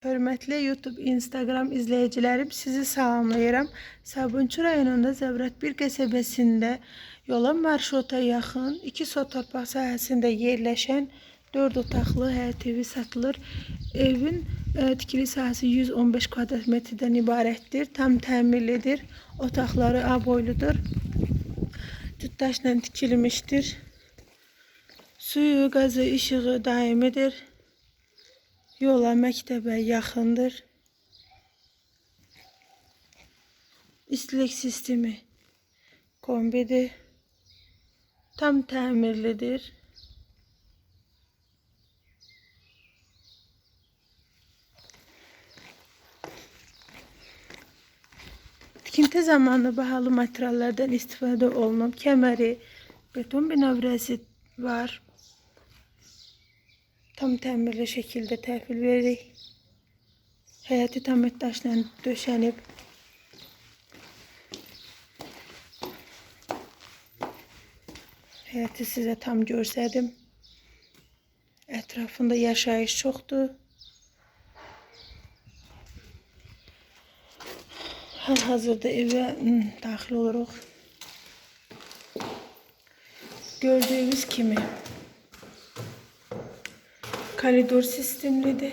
Hörmətli YouTube, Instagram izləyicilərim, sizi salamlayıram. Sabunçu rayonunda Zəvrət bir qəsəbəsində yola marşruta yaxın 2 sot torpaq sahəsində yerləşən 4 otaqlı həyət evi satılır. Evin e, tikili sahəsi 115 kvadrat metrdən ibarətdir. Tam təmirlidir. Otaqları A boyludur. Cütdaşla tikilmişdir. Suyu, qazı, işığı daimidir. Yola məktəbə yaxındır. İstilik sistemi kombidir. Tam təmirlidir. Tikinti zamanı bahalı materiallardan istifadə olunub. Kəməri, beton binavrəsi var. Tam təmirli şəkildə təhvil veririk. Həyəti tam daşla döşənib. Həyəti sizə tam göstərdim. Ətrafında yaşayış çoxdur. Hal-hazırda evə daxil oluruq. Gördüyünüz kimi koridor sistemlidir.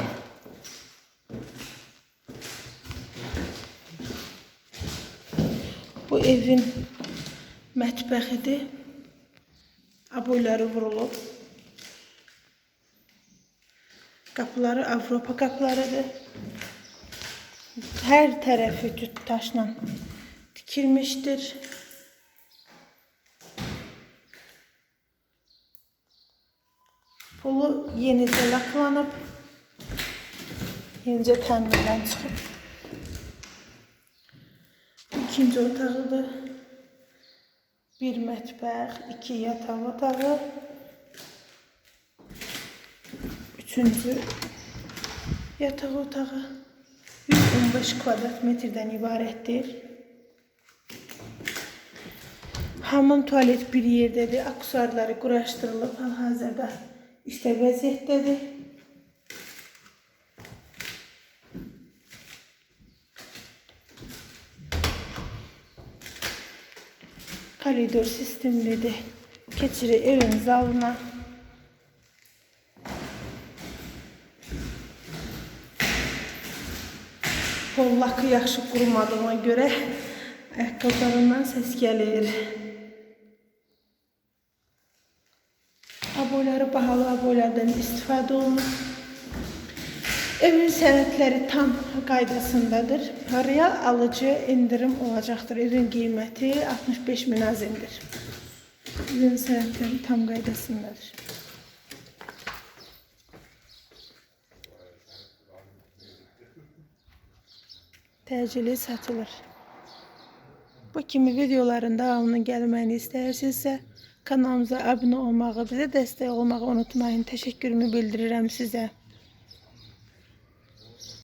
Bu evin mətbəxidir. Aboyları vurulub. Qapıları Avropa qapılarıdır. Hər tərəfi cüt daşla tikilmişdir. Pulu yenicə laklanıb. Yenicə təmirdən çıxıb. İkinci otağıdır. Bir mətbəx, iki yataq otağı. Üçüncü yataq otağı. 115 kvadrat metrdən ibarətdir. Hamam tualet bir yerdədir. Aksesuarları quraşdırılıb hal-hazırda işlə vəziyyətdədir. Koridor sistemlidir. Keçirik evin zalına. Pol lakı yaxşı qurumadığına görə ayaqqabılarından səs gəlir. Aboyları bahalı aboylardan istifadə olunur. Evin sənədləri tam qaydasındadır. Real alıcı indirim olacaqdır. Evin qiyməti 65 min azindir. Evin sənədləri tam qaydasındadır. Təcili satılır. Bu kimi videoların davamının gəlməyini istəyirsinizsə, kanalımıza abunə olmağı, bizə dəstək olmağı unutmayın. Təşəkkürümü bildirirəm sizə.